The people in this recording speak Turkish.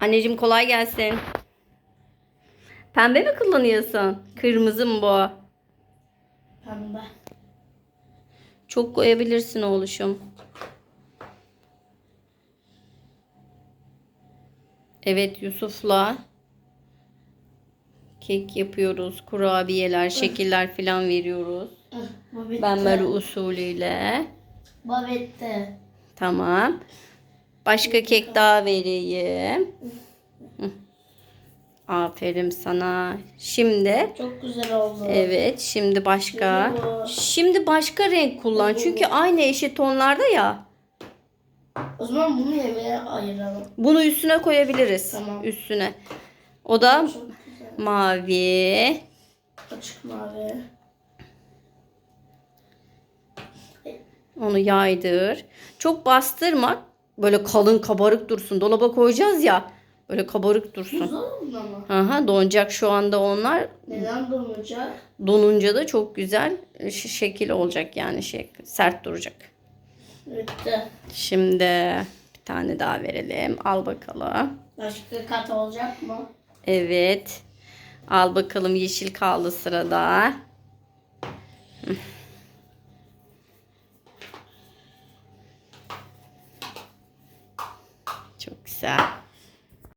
Anneciğim kolay gelsin. Pembe mi kullanıyorsun? Kırmızı mı bu? Pembe. Çok koyabilirsin oğluşum. Evet Yusuf'la kek yapıyoruz. Kurabiyeler, şekiller falan veriyoruz. Bu bitti. Benmari usulüyle. Bu bitti. Tamam. Başka kek daha vereyim. Aferin sana. Şimdi Çok güzel oldu. evet şimdi başka. Şimdi başka renk kullan. Çünkü aynı eşit tonlarda ya. O zaman bunu yemeğe ayıralım. Bunu üstüne koyabiliriz. Tamam. Üstüne. O da mavi. Açık mavi. Onu yaydır. Çok bastırma. Böyle kalın kabarık dursun. Dolaba koyacağız ya. Böyle kabarık dursun. Buzdolabında mı? Aha donacak şu anda onlar. Neden donacak? Donunca da çok güzel şekil olacak yani şey sert duracak. Bitti. Şimdi bir tane daha verelim. Al bakalım. Başka kat olacak mı? Evet. Al bakalım yeşil kaldı sırada. Çok güzel.